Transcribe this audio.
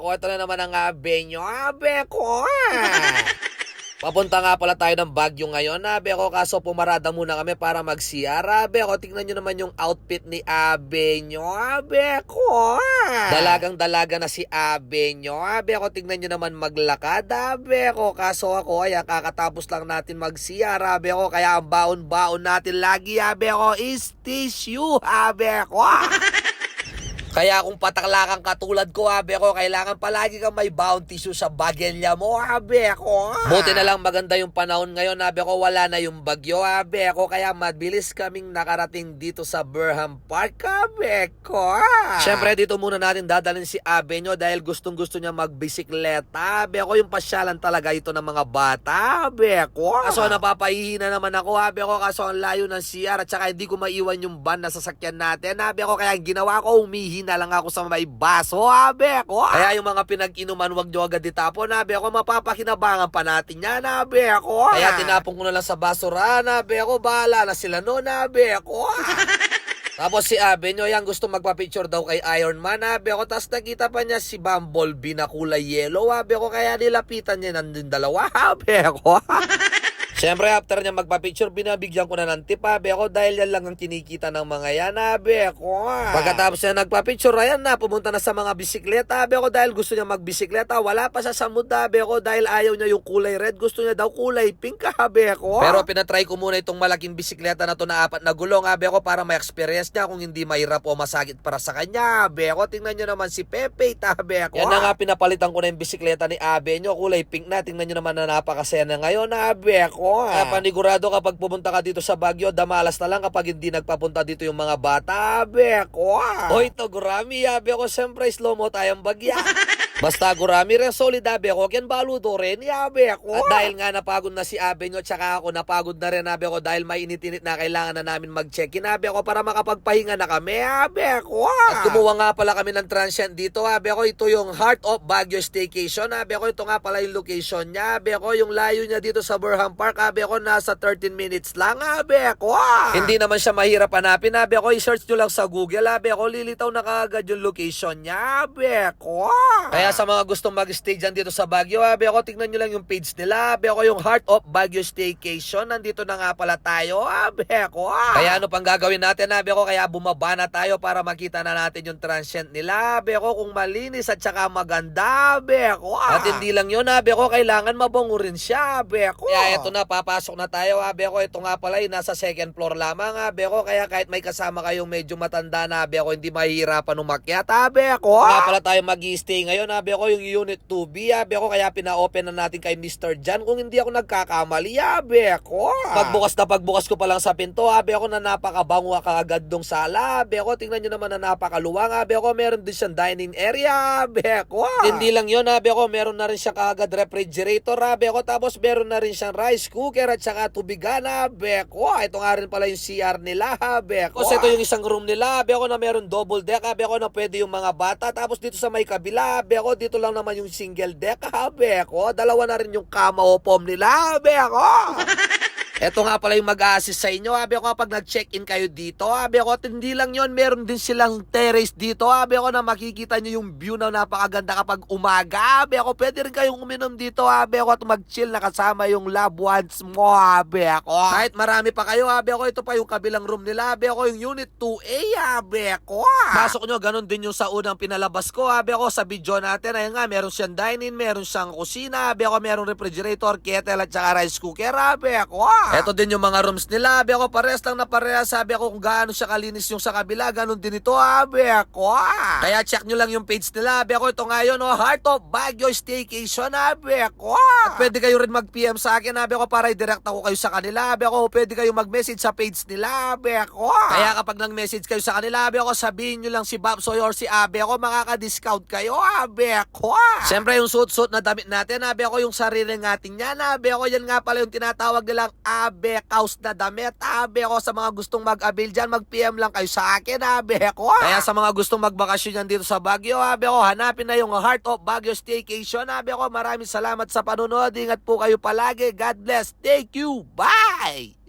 ko, ito na naman ang abe nyo. Abe ko. Papunta nga pala tayo ng Baguio ngayon, Abe ko, kaso pumarada muna kami para mag-CR. Abe ko, tingnan nyo naman yung outfit ni Abe nyo. Abe ko. Dalagang dalaga na si Abe nyo. Abe ko, tingnan nyo naman maglakad. Abe ko, kaso ako, ay kakatapos lang natin mag-CR. Abe ko, kaya ang baon-baon natin lagi, Abe ko, is tissue. Abe ko. Kaya kung pataklakan katulad ko, abe ko, kailangan palagi kang may bound tissue sa bagelya mo, abe ko. Buti na lang maganda yung panahon ngayon, abe ko, wala na yung bagyo, abe ko, kaya mabilis kaming nakarating dito sa Burham Park, abe ko. Siyempre, dito muna natin dadalhin si abe nyo dahil gustong gusto niya magbisikleta, abe ko, yung pasyalan talaga ito ng mga bata, abe ko. Kaso napapahihi na naman ako, abe ko, kaso ang layo ng CR at saka hindi ko maiwan yung van na sasakyan natin, abe ko, kaya ginawa ko, umihi na lang ako sa may baso, abe ko. Kaya yung mga pinag-inuman, wag nyo agad itapon, abe ko, mapapakinabangan pa natin yan, abe ko. Kaya tinapon ko na lang sa basura, abe ko, bahala na sila noon, abe ko. Tapos si Abe nyo, yan gusto magpa-picture daw kay Iron Man, Abe ko. Tapos nakita pa niya si Bumblebee na kulay yellow, Abe ko. Kaya nilapitan niya nandun dalawa, Abe ko. Siyempre, after niya magpa-picture, binabigyan ko na ng tip, Abe ko. Dahil yan lang ang kinikita ng mga yan, Abe ko. Pagkatapos niya nagpa-picture, ayan na, pumunta na sa mga bisikleta, Abe ko. Dahil gusto niya magbisikleta, wala pa siya sa mood, Abe ko. Dahil ayaw niya yung kulay red, gusto niya daw kulay pink, Abe ko. Pero pinatry ko muna itong malaking bisikleta na to na apat na gulong, Abe ko, para ma-experience niya kung hindi mahirap o masakit para sa kanya, Abe ko. Tingnan niyo naman si Pepe, Abe ko. Yan na nga, pinapalitan ko na yung bisikleta ni Abe nyo, kulay pink na. Tingnan niyo naman na napakasaya na ngayon, Abe ko. Kaya panigurado kapag pumunta ka dito sa Baguio, damalas na lang kapag hindi nagpapunta dito yung mga bata, Abe ko. Hoy, to gurami, Abe ko. Siyempre, slow mo tayong bagya. Basta gurami rin solid abe ko, kyan baludo rin, yabe ko. At dahil nga napagod na si abe nyo, tsaka ako napagod na rin abe ko dahil mainit-init na kailangan na namin mag-check-in abe ko para makapagpahinga na kami, abe ko. At kumuha nga pala kami ng transient dito, abe ko, ito yung Heart of Baguio Staycation, abe ko, ito nga pala yung location niya, abe ko, yung layo niya dito sa Burham Park, abe ko, nasa 13 minutes lang, abe ko. Hindi naman siya mahirap hanapin, abe ko, i-search nyo lang sa Google, abe ko, lilitaw na kaagad yung location niya, abe ko. Kaya sa mga gustong mag-stay dyan dito sa Baguio, abe ako, tignan nyo lang yung page nila. Abe ako yung Heart of Baguio Staycation. Nandito na nga pala tayo, abe ako. Kaya ano pang gagawin natin, abe ako, kaya bumaba na tayo para makita na natin yung transient nila. Abe ako, kung malinis at saka maganda, abe ako. At hindi lang yun, abe ako, kailangan mabango rin siya, abe ako. Kaya eto na, papasok na tayo, abe ako. Ito nga pala, yung nasa second floor lamang, abe ako. Kaya kahit may kasama kayong medyo matanda na, abe ako, hindi mahihirapan umakyat, abe ako. Kaya pala tayo mag-stay ngayon, abe ako, yung Unit 2B, abe ako, kaya pina-open na natin kay Mr. Jan kung hindi ako nagkakamali, abe ako. Pagbukas na pagbukas ko pa lang sa pinto, abe ako na napakabango kaagad dong sala, abe ako, tingnan nyo naman na napakaluwang, abe ako, meron din siyang dining area, abe ako. Hindi lang yun, abe ako, meron na rin siya kaagad refrigerator, abe ako, tapos meron na rin siyang rice cooker at saka tubigan, abe ako. Ito nga rin pala yung CR nila, abe ako. Tapos ito yung isang room nila, abe ako, na meron double deck, abe ako, na pwede yung mga bata, tapos dito sa may kabila, abe ako, dito lang naman yung single deck, abe ako. Dalawa na rin yung kama o pom nila, abe ako. Ito nga pala yung mag-assist sa inyo. Abi ako kapag nag-check-in kayo dito. Abi ako, at hindi lang yon meron din silang terrace dito. Abi ako na makikita nyo yung view na napakaganda kapag umaga. Abi ako, pwede rin kayong uminom dito. Abi ako, at mag-chill na kasama yung loved ones mo. Abi ako. Kahit marami pa kayo. Abi ako, ito pa yung kabilang room nila. Abi ako, yung unit 2A. Abi ako. Pasok nyo, ganun din yung sa unang pinalabas ko. Abi ako, sa video natin. Ayun nga, meron siyang dining, meron siyang kusina. Abi ako, meron refrigerator, kettle, at saka rice cooker. Abi ako. Ito din yung mga rooms nila. Abi ako, parehas lang na parehas. Sabi ako kung gaano siya kalinis yung sa kabila. Ganun din ito. Abi ako. Kaya check nyo lang yung page nila. Abi ako, ito ngayon. Oh, Heart of Baguio Staycation. Abi ako. At pwede kayo rin mag-PM sa akin. Abi ako, para i-direct ako kayo sa kanila. Abi ako, pwede kayo mag-message sa page nila. Abi ako. Kaya kapag nag-message kayo sa kanila, Abi ako, sabihin nyo lang si Babsoy or si Abi ako, makaka-discount kayo. Abi ako. Siyempre, yung suit-suit na damit natin. Abi ako, yung sarili natin yan. Abi ako, yan nga pala yung tinatawag nilang Abe Kaus na damit. Abe ako sa mga gustong mag-avail dyan, mag-PM lang kayo sa akin. Abe ako. Kaya sa mga gustong magbakasyon yan dito sa Baguio, Abe ako, hanapin na yung Heart of Baguio Staycation. Abe ako, maraming salamat sa panonood. Ingat po kayo palagi. God bless. Thank you. Bye!